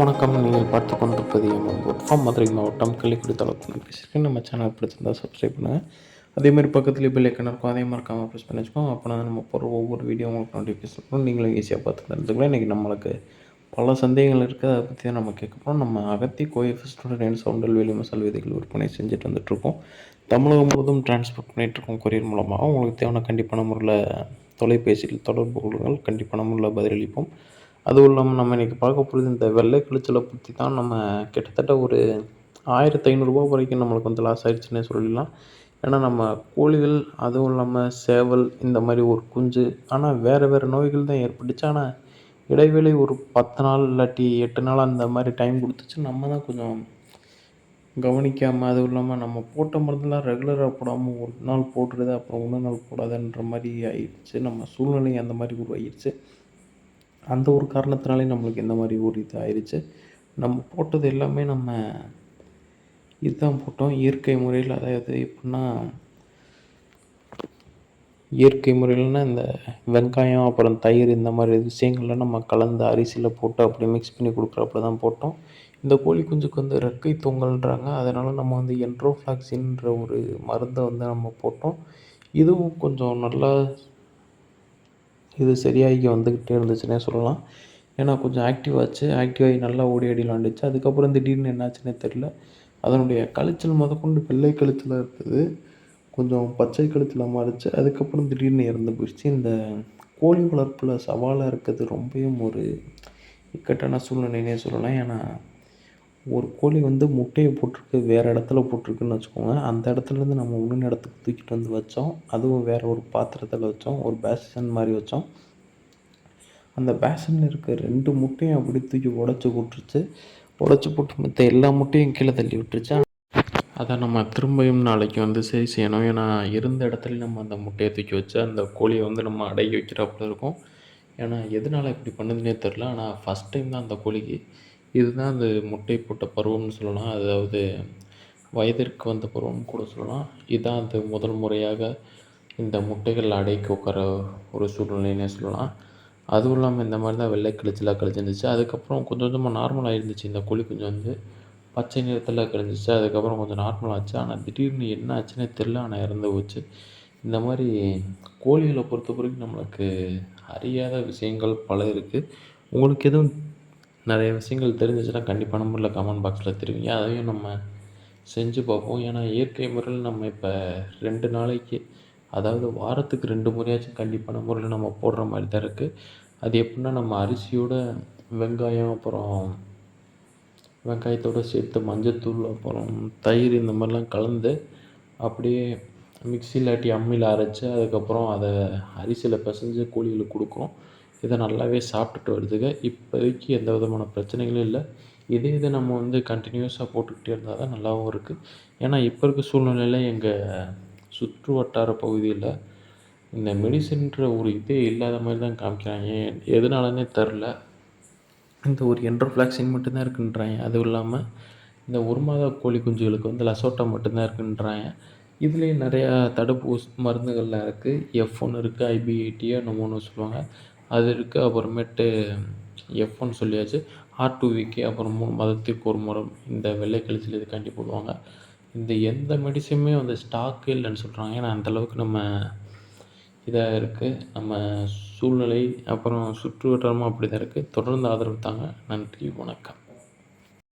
வணக்கம். நீங்கள் பார்த்து கொண்டிருப்பது எம்எம் மதுரை மாவட்டம் கள்ளிக்குடி தளத்தில் பேசியிருக்கேன். நம்ம சேனல் பிடிச்சிருந்தால் சப்ஸ்கிரைப் பண்ணுங்கள் அதேமாதிரி பக்கத்துலேயே பெல் ஐக்கன் இருக்கும். அதே மறக்காமல் ப்ரெஸ் பண்ணி வச்சுக்கோங்க. அப்போ நம்ம போகிற ஒவ்வொரு வீடியோ உங்களுக்கு நோட்டிஃபிகேஷன் வரும். நீங்களும் ஈஸியாக பார்த்து தெரிஞ்சுக்கலாம் இன்றைக்கி நம்மளுக்கு பல சந்தேகங்கள் இருக்குது அதை பற்றி தான் நம்ம கேட்க போகிறோம் நம்ம அகத்தி கோஎஃபிஸ்டோட ரெண்டு சவுண்டல் வெளி மசால் விதைகள் விற்பனை செஞ்சுட்டு வந்துட்டுருக்கோம் தமிழகம் முழுவதும் டிரான்ஸ்போர்ட் பண்ணிகிட்ருக்கோம் கொரியர் மூலமாக. உங்களுக்கு தேவையான கண்டிப்பான முறையில் தொலைபேசியில் தொடர்பு கொள்ளுங்கள் கண்டிப்பான முறையில் பதிலளிப்போம். அதுவும் இல்லாமல் நம்ம இன்றைக்கி பார்க்க போகிறது இந்த வெள்ளை கிழிச்சலை பற்றி தான். நம்ம கிட்டத்தட்ட ஒரு ஆயிரத்தி ஐநூறுரூவா வரைக்கும் நம்மளுக்கு வந்து லாஸ் ஆயிடுச்சுன்னே சொல்லிடலாம் ஏன்னா நம்ம கோழிகள் அதுவும் இல்லாமல் சேவல் இந்த மாதிரி ஒரு குஞ்சு ஆனால் வேறு வேறு நோய்கள் தான் ஏற்பட்டுச்சு. ஆனால் இடைவேளை ஒரு பத்து நாள் இல்லாட்டி எட்டு நாள் அந்த மாதிரி டைம் கொடுத்துச்சு. நம்ம தான் கொஞ்சம் கவனிக்காமல் அதுவும் இல்லாமல் நம்ம போட்ட மருந்துலாம் ரெகுலராக போடாமல் ஒரு நாள் போட்டுருது அப்புறம் இன்னொரு நாள் போடாதுன்ற மாதிரி ஆயிடுச்சு. நம்ம சூழ்நிலை அந்த மாதிரி உருவாகிடுச்சு. அந்த ஒரு காரணத்தினாலே நம்மளுக்கு இந்த மாதிரி ஒரு இது ஆயிடுச்சு நம்ம போட்டது எல்லாமே நம்ம இதுதான் போட்டோம். இயற்கை முறையில் அதாவது எப்படின்னா இயற்கை முறையில்னா இந்த வெங்காயம் அப்புறம் தயிர் இந்த மாதிரி விஷயங்கள்லாம் நம்ம கலந்து அரிசியில் போட்டு அப்படி மிக்ஸ் பண்ணி கொடுக்குறப்ப தான் போட்டோம். இந்த கோழி குஞ்சுக்கு வந்து ரெக்கை தொங்கல்ன்றாங்க. அதனால் நம்ம வந்து என்ட்ரோஃப்ளாக்சின்ற ஒரு மருந்தை வந்து நம்ம போட்டோம். இதுவும் கொஞ்சம் நல்லா இது சரியாகி வந்துக்கிட்டே இருந்துச்சுன்னே சொல்லலாம். ஏன்னா கொஞ்சம் ஆக்டிவ் ஆச்சு. ஆக்டிவ் ஆகி நல்லா ஓடி ஆடி விளாண்டுச்சு அதுக்கப்புறம் திடீர்னு என்னாச்சுன்னே தெரில அதனுடைய களைச்சல் முதற்கொண்டு வெள்ளை கழுத்தில் இருக்குது கொஞ்சம் பச்சை கழுத்தில் மாறிச்சு. அதுக்கப்புறம் திடீர்னு இறந்து போயிடுச்சு. இந்த கோழி வளர்ப்பில் சவாலாக இருக்கிறது ரொம்பவும் ஒரு இக்கட்டான சூழ்நிலைன்னே சொல்லலாம். ஏன்னா ஒரு கோழி வந்து முட்டையை போட்டிருக்கு வேறு இடத்துல போட்டிருக்குன்னு வச்சுக்கோங்க. அந்த இடத்துலேருந்து நம்ம இன்னொன்று இடத்துக்கு தூக்கிட்டு வந்து வச்சோம். அதுவும் வேறு ஒரு பாத்திரத்தில் வச்சோம். ஒரு பேசன் மாதிரி வச்சோம். அந்த பேசனில் இருக்க ரெண்டு முட்டையும் அப்படி தூக்கி உடச்சி போட்டுருச்சு. உடச்சி போட்டு மற்ற எல்லா முட்டையும் கீழே தள்ளி விட்டுருச்சு. அதை நம்ம திரும்பியும் நாளைக்கு வந்து சரி செய்யணும். ஏன்னா இருந்த இடத்துல நம்ம அந்த முட்டையை தூக்கி வச்சு அந்த கோழியை வந்து நம்ம அடகி வைக்கிறாப்புல இருக்கும். ஏன்னா எதனால் இப்படி பண்ணுதுன்னே தெரில ஆனால் ஃபஸ்ட் டைம் தான் அந்த கோழிக்கு இதுதான் அந்த முட்டை போட்ட பருவம்னு சொல்லலாம். அதாவது வயதிற்கு வந்த பருவம்னு கூட சொல்லலாம். இதுதான் அது முதல் முறையாக இந்த முட்டைகள் அடைக்கு உட்கார ஒரு சூழ்நிலைன்னே சொல்லலாம். அதுவும் இல்லாமல் இந்த மாதிரி தான் வெள்ளை கிழிச்சலாக கழிச்சிருந்துச்சு அதுக்கப்புறம் கொஞ்சம் கொஞ்சமாக நார்மலாக இருந்துச்சு இந்த கோழி கொஞ்சம் வந்து பச்சை நிறத்தில் கழிஞ்சிச்சு அதுக்கப்புறம் கொஞ்சம் நார்மல் ஆச்சு. ஆனால் திடீர்னு என்ன ஆச்சுன்னே தெரில ஆனால் இறந்து போச்சு. இந்த மாதிரி கோழிகளை பொறுத்த வரைக்கும் நம்மளுக்கு அறியாத விஷயங்கள் பல இருக்குது உங்களுக்கு எதுவும் நிறைய விஷயங்கள் தெரிஞ்சிச்சுன்னா கண்டிப்பான முறையில் கமெண்ட் பாக்ஸில் தெரிவிங்க. அதையும் நம்ம செஞ்சு பார்ப்போம். ஏன்னா இயற்கை முறையில் நம்ம இப்போ ரெண்டு நாளைக்கு அதாவது வாரத்துக்கு ரெண்டு முறையாச்சும் கண்டிப்பான முறையில் நம்ம போடுற மாதிரி தான் இருக்குது அது எப்படின்னா நம்ம அரிசியோட வெங்காயம் அப்புறம் வெங்காயத்தோடு சேர்த்து மஞ்சத்தூள் அப்புறம் தயிர் இந்த மாதிரிலாம் கலந்து அப்படியே மிக்சி இல்லாட்டி அம்மியில் அரைச்சி அதுக்கப்புறம் அதை அரிசியில் பிசைஞ்சு கோழிகளுக்கு கொடுக்குறோம். இதை நல்லாவே சாப்பிட்டுட்டு வருதுங்க. இப்போதைக்கு எந்த விதமான பிரச்சனைகளும் இல்லை. இதே இதை நம்ம வந்து கண்டினியூஸாக போட்டுக்கிட்டே இருந்தால் தான் நல்லாவும் இருக்குது ஏன்னா இப்போ இருக்க சூழ்நிலையில் எங்கள் சுற்று வட்டார பகுதியில் இந்த மெடிசன்ற ஒரு இதே இல்லாத மாதிரி தான் காமிக்கிறாங்க. எதனாலனே தெரில. இந்த ஒரு என்ட்ரோஃப்ளாக்சின் மட்டும்தான் இருக்குன்றாங்க. அதுவும் இல்லாமல் இந்த ஒரு மாத கோழி குஞ்சுகளுக்கு வந்து லசோட்டா மட்டும்தான் இருக்குன்றாங்க. இதுலேயும் நிறையா தடுப்பூசி மருந்துகள்லாம் இருக்குது எஃப் ஒன்று இருக்குது ஐபிஐடியோ நம்ம ஒன்று சொல்லுவாங்க. அது இருக்குது அப்புறமேட்டு எஃப் ஒன் சொல்லியாச்சு. ஆர் டூ வீக்கு அப்புறம் மூணு மதத்திற்கு ஒரு முறை இந்த வெள்ளை கழிச்சல் இதுக்காண்டி போடுவாங்க. இந்த எந்த மெடிசனுமே வந்து ஸ்டாக்கு இல்லைன்னு சொல்கிறாங்க ஏன்னா அந்தளவுக்கு நம்ம இதாக இருக்குது நம்ம சூழ்நிலை அப்புறம் சுற்று வட்டாரமும் அப்படி தான் இருக்குது தொடர்ந்து ஆதரவு தாங்க. நன்றி வணக்கம்.